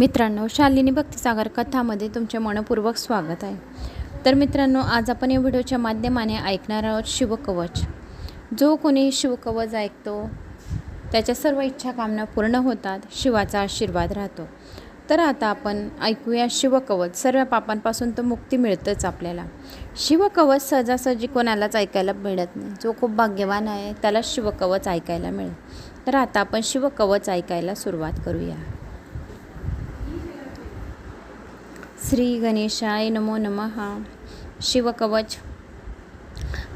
मित्रांनो शालिनी भक्तिसागर कथामध्ये तुमचे मनपूर्वक स्वागत आहे. तर मित्रांनो आज आपण या व्हिडिओच्या माध्यमाने ऐकणार आहोत शिवकवच. जो कोणी शिवकवच ऐकतो त्याच्या सर्व इच्छा कामना पूर्ण होतात शिवाचा आशीर्वाद राहतो. तर आता आपण ऐकूया शिवकवच. सर्व पापांपासून तर मुक्ती मिळतंच आपल्याला. शिवकवच सहजासहजी कोणालाच ऐकायला मिळत नाही. जो खूप भाग्यवान आहे त्याला शिवकवच ऐकायला मिळेल. तर आता आपण शिवकवच ऐकायला सुरुवात करूया. श्री गणेशाय नमो नमः. शिवकवच.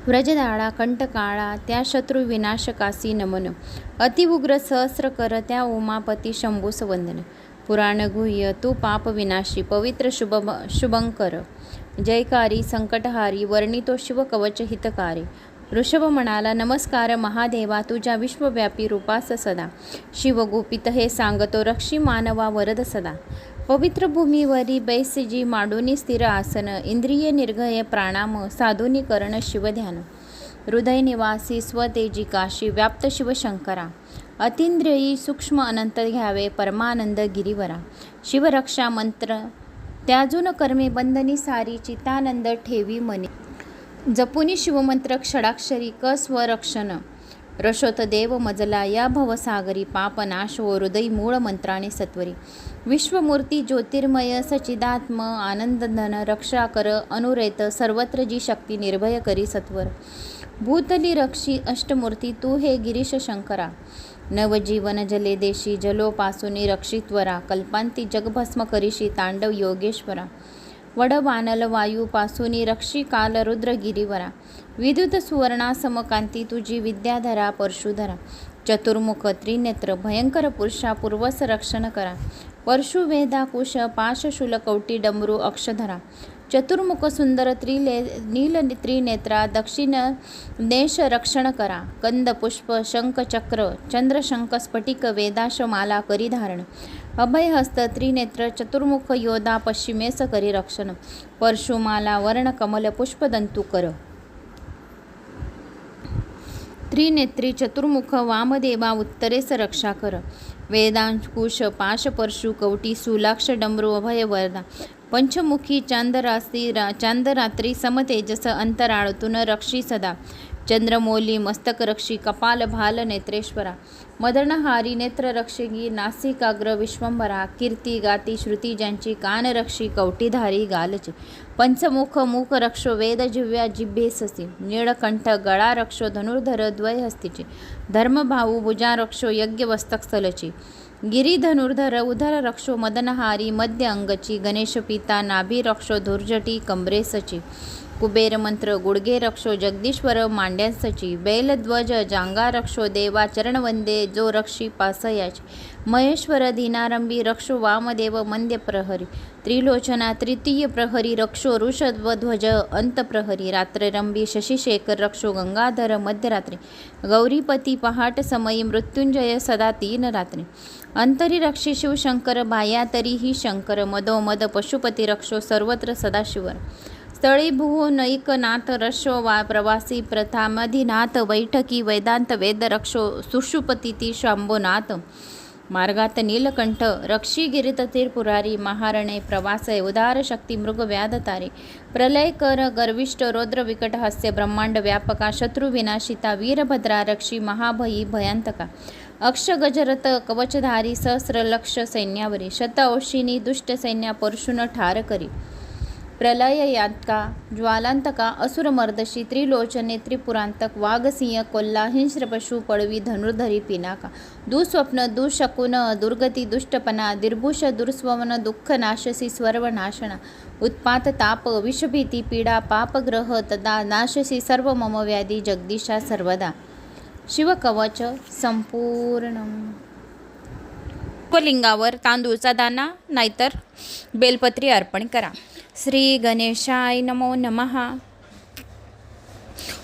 व्रजदाळा कंटकाळा त्या शत्रू विनाशकासी नमन. अतिउग्र सहस्र कर त्या उमापती शंभूस वंदन पुराण गुह्य तू पाप विनाशी पवित्र शुभ शुभंकर. जयकारी संकटहारी वर्णितो शिवकवच हितकारी. ऋषभ म्हणाला नमस्कार महादेवा तुझ्या विश्वव्यापी रूपास सदा. शिवगोपित हे सांगतो रक्षी मानवा वरद सदा. पवित्र भूमीवरी बैसजी माडोनी स्थिर आसन इंद्रिय निर्गय प्राणाम साधुनीकरण शिवध्यान. हृदय निवासी स्वतेजी काशी व्याप्त शिवशंकरा. अतिंद्रियी सूक्ष्म अनंत घ्यावे परमानंद गिरीवरा. शिवरक्षा मंत्र त्याजून कर्मे बंधनी सारी चितानंद ठेवी मनी. जपुनी शिवमंत्र क्षडाक्षरी क स्वरक्षण रशोत देव मजला या भवसागरी पापनाश व हृदय मूळ मंत्राने सत्वरी विश्वमूर्ती ज्योतिर्मय सचिदात्म आनंदधन रक्षा कर अनुरेत सर्वत्र जी शक्ती निर्भय करी सत्वर भूतली रक्षी अष्टमूर्ती तू हे गिरीश शंकरा नवजीवन जले देशी जलोपासुनी रक्षित्वरा कल्पांती जगभस्म करीशी तांडव योगेश्वरा वडबानल वायूपासून रक्षी काल रुद्रगिरीवरा. विद्युत सुवर्णा समकांती तुझी विद्याधरा परशुधरा. चतुर्मुख त्रिनेत्र भयंकर पुरुषा पूर्वस रक्षण करा. परशु वेदा कुश पाशशूल कवटी डमरू अक्षधरा. चतुर्मुख सुंदर त्रिले नील त्रिनेत्रा दक्षिण देश रक्षण करा. कंद पुष्प शंख चक्र चंद्रशंख स्फटिक वेदाश माला करी धारण अभयहस्त त्रिनेत्र चतुर्मुख योधा पश्चिमेस करी रक्षण. परशुमाला वर्ण कमल पुष्पदंतू कर त्रिनेत्री चतुर्मुख वामदेवा उत्तरेस रक्षा कर वेदांकुश पाश परशु कवटी सुलाक्ष डमरू अभय वरदा पंचमुखी चांदरासी रा चांदरात्री समतेजस अंतराळतून रक्षी सदा. चंद्रमौली मस्तकरक्षी कपालभाल कपाल भाल नेत्रेश्वरा मदनहारी नेत्ररक्षगी नासिकाग्र विश्वंभरा कीर्ती गाती श्रुती ज्यांची कानरक्षी कवटीधारी गालची पंचमुख मुख रक्षो वेद जिव्या जिभेससी निळकंठ गळा रक्षो धनुर्धर द्वयहस्तीची धर्मभाऊ भुजा रक्षो यज्ञ गिरी धनुर्धर उधर रक्षो मदनहारी मध्य अंगची गणेश पिता नाभी रक्षो धुर्जटी कमरेसची कुबेर मंत्र गुडगे रक्षो जगदीश्वर मांड्यांसची बैलध्वज जांगा रक्षो देवा चरणवंदे जो रक्षी पासयाचे. महेश्वर दिनारंभी रक्षो वामदेव मंद्य प्रहरी. त्रिलोचना तृतीय प्रहरी रक्षो ऋषध्वज अंतप्रहरी रात्ररंभी शशिशेखर रक्षो गंगाधर मध्यरात्री. गौरीपती पहाट समयी मृत्युंजय सदा तीन रात्री. अंतरी रक्षी शिवशंकर बाया तरीही शंकर. मदोमद पशुपती रक्षो सर्वत्र सदाशिवर स्थळी नैकनाथ रशो वा प्रवासी प्रथामधिनाथ बैठकी वेदांत वेद रक्षो सुषुपती शांभोनाथ. मार्गात नीलकंठ रक्षी गिरित पुरारी महारणे प्रवासय उदार शक्ती मृग व्याध तारे. प्रलय कर रौद्र विकट हास्य ब्रह्मांड व्यापका शत्रुविनाशिता वीरभद्रा रक्षी महाभयी भयांतका. अक्ष गजरथ कवचधारी सहस्र लक्ष सैन्यावरी शत औशिनी दुष्ट सैन्या परशुन ठार करी. प्रलययातका ज्वालांतका असुरमर्दशी त्रिलोचने त्रिपुरांतक वाघसिंह कोल्हा हिंस्रपशु पळवी धनुर्धरी पिनाका. दुःस्वप्न दुःशकुन दुर्गती दुष्टपणा दिर्भुष दुर्स्वमन दुःख नाशसी स्वर्वनाशना. उत्पात ताप विषभीती पीडा पापग्रह तदा नाशसी सर्व मम व्याधी जगदीशा सर्वदा. शिवकवच संपूर्ण लिंगावर तांदूळचा दाना नाहीतर बेलपत्री अर्पण करा. श्री गणेशाय नमो नमः।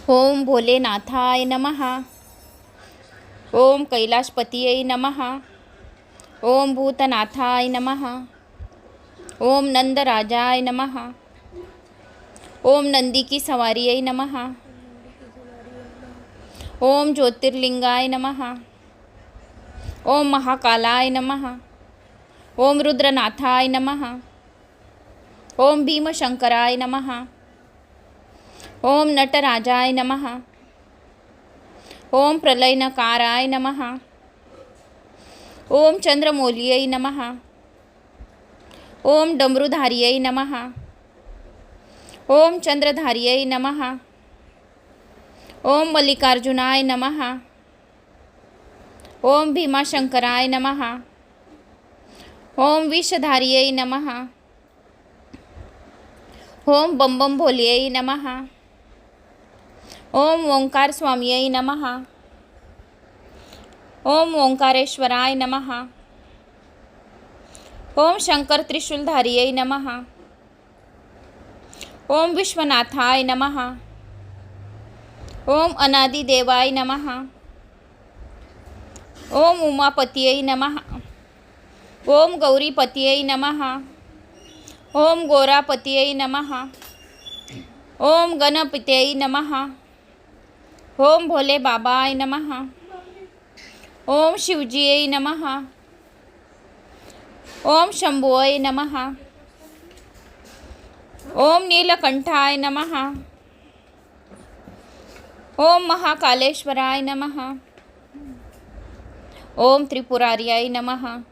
ओम भोलेनाथाय नमः। ओम कैलाशपतीयै नमः। ओम भूतनाथाय नमः। ओम नंदराजाय नमः। ओम नंदी की सवारीयै नमः। ओम ज्योतिर्लिंगाय नमः। ओम महाकालाय नमः। ओम रुद्रनाथाय नमः। ओम भीमशंकराय नमः। ओम नटराजाय नमः। ओम प्रलयनकाराय नमः। ओम चंद्रमौल्यै नमः। ओम डमरुधार्यै नमः। ओम चंद्रधार्यै नमः। ओम मल्लिकार्जुनाय नमः। ओम भीमाशंकराय नमः। ओम विषधार्यै नमः। ओम बम बम भोलियै नमः। ओम ओंकार स्वामीयै नमः। ओम ओंकारेश्वराय नमः। ओम शंकर त्रिशूलधार्यै नमः। ओम विश्वनाथाय नमः। ओम अनादिदेवाय नमः। ओम उमापतीयै नमः। ओम गौरीपतीयै नमः। ओम गोरापतीयै नमः। ओम गणपत्यै नमः। ओम भोले बाबाय नमः। ओम शिवजीयै नमः। ओम शंभुय नमः। ओम नीलकंठाय नमः। ओम महाकालेश्वराय नमः। ओम त्रिपुरार्याय नमः।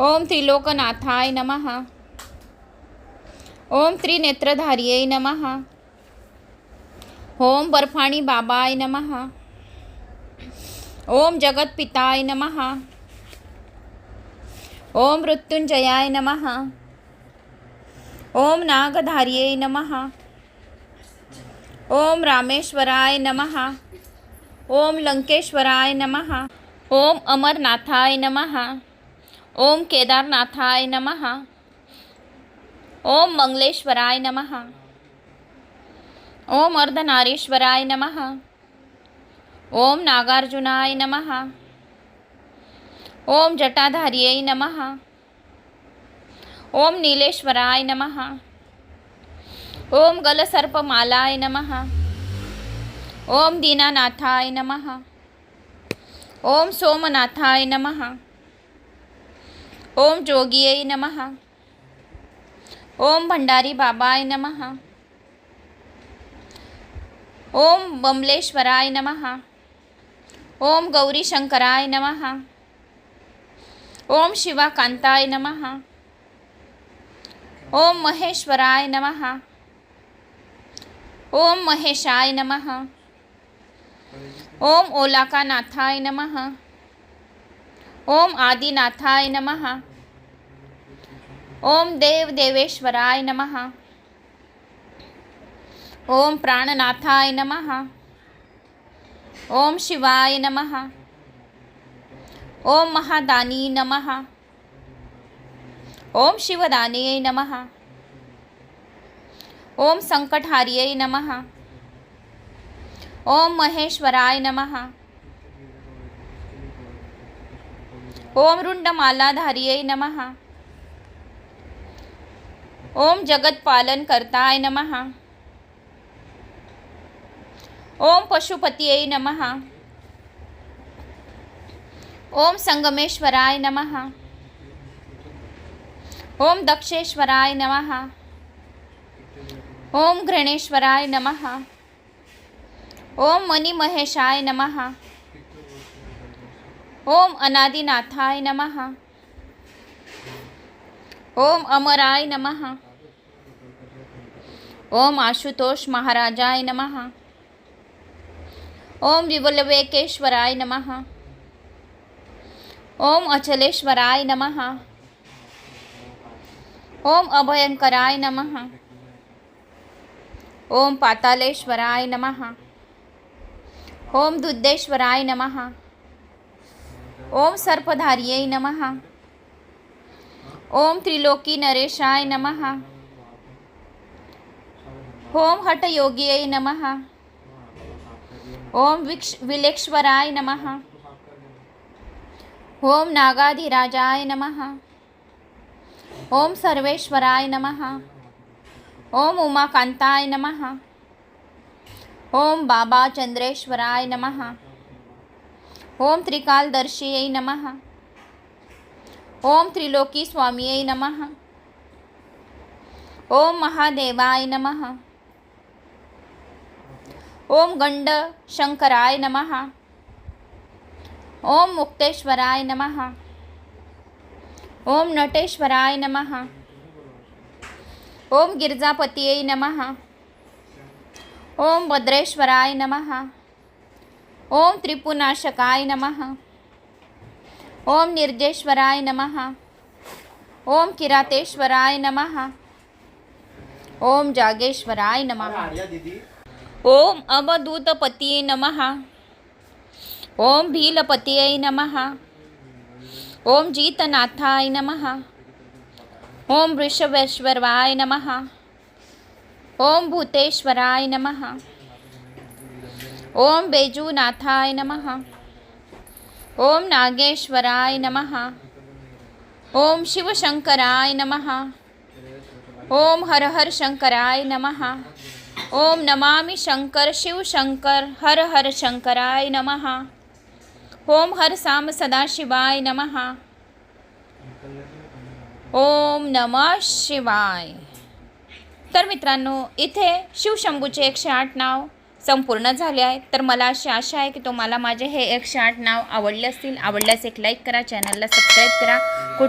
ओम त्रिलोकनाथाय नमः। ओम त्रिनेत्रधारियै नमः। ओम बर्फाणी बाबाय नमः। ओम जगत्पिताय नमः। ओम मृत्युंजयाय नमः। ओम नागधार्यै नमः। ओम रामेश्वराय नमः। ओम लंकेश्वराय नमः। ओम अमरनाथाय नमः। ओम केदारनाथाय नमः। ओम मंगलेश्वराय नमः। ओम अर्धनारीश्वराय नमः। ओम नागार्जुनाय नमः। ओम जटाधार्यै नमः। ओम नीलेश्वराय नमः। ओम गलसर्पमालाय नमः। ओम दीनानाथाय नमः। ओम सोमनाथाय नमः। ओम जोगिये नमः। ओम भंडारी बाबाय नमः। ओम बमलेश्वराय नमः। ओम गौरीशंकराय नमः। ओम शिवाकांताय नमः। ओम महेश्वराय नमः। ओम महेशाय नमः। ओम ओलाकानाथाय नमः। ओम आदिनाथाय नमः। ओम देव देवेश्वराय नमः। ओम प्राणनाथाय नमः। ओम शिवाय नमः। ओम महादानी नमः। ओम शिवदानियै नमः। ओम संकटहार्यै नमः। ओम महेश्वराय नमः। ओम रुंडमालाधार्यै नमः। ओम जगत्पालनकर्ताय नमः। ओम पशुपतये नमः। ओम संगमेश्वराय नमः। ओम दक्षेश्वराय नमः। ओम घृणेश्वराय नमः। ओम मणिमहेशाय नमः। ओम अनादिनाथाय नमः। ओम अमराय नमः। ओम आशुतोष महाराजाय नमः। ओम विवलवेकेश्वराय नमः। ओम अचलेश्वराय नमः। ओम अभयंकराय नमः। ओम पातालेश्वराय नमः। ओम दुद्देश्वराय नमः। ओम सर्पधार्यै नमः। ओम त्रिलोकी नरेशाय नमः। ओम हठयोगियै नमः। ओम विक्ष विलेक्श्वराय नमः। ओम नागाधिराजाय नमः। ओम सर्वेश्वराय नमः। ओम उमाकांताय नमः। ओम बाबा चंद्रेश्वराय नमः। ओम त्रिकालदर्शियै नमः। ओम त्रिलोकी स्वामीयै नमः। ओम महादेवाय नमः। ओम गंड शंकराय नमः। ओम मुक्तेश्वराय नमः। ओम नटेश्वराय नमः। ओम गिरजापतीयै नमः। ओम भद्रेश्वराय नमः। ओम त्रिपुनाशकाय नमः। ओम निर्जेश्वराय नमः। ओम किरातेश्वराय नमः। ओम जागेश्वराय नमः। ओम अवधूतपतीये नमः। ओम भीलपतीयै नमः। ओम जीतनाथाय नमः। ओम वृषभेश्वराय नमः। ओम भूतेश्वराय नमः। ओम बेजूनाथाय नमः। ओम नागेश्वराय नमः। ओम शिवशंकराय नमः। ओम हर हर शंकराय नमः। ओम नमामि शंकर शिव शंकर हर हर शंकराय नमः। ओम हर साम सदाशिवाय नमः। ओम नमः शिवाय। तर मित्रांनो इथे शिवशंभूचे एकशे आठ नाव संपूर्ण झाले आहे तर मला अशी आशा आहे की तुम्हाला माझे हे एकशे आठ नाव आवडले असतील. आवडल्यास एक लाईक करा चॅनलला सबस्क्राईब करा. कुठ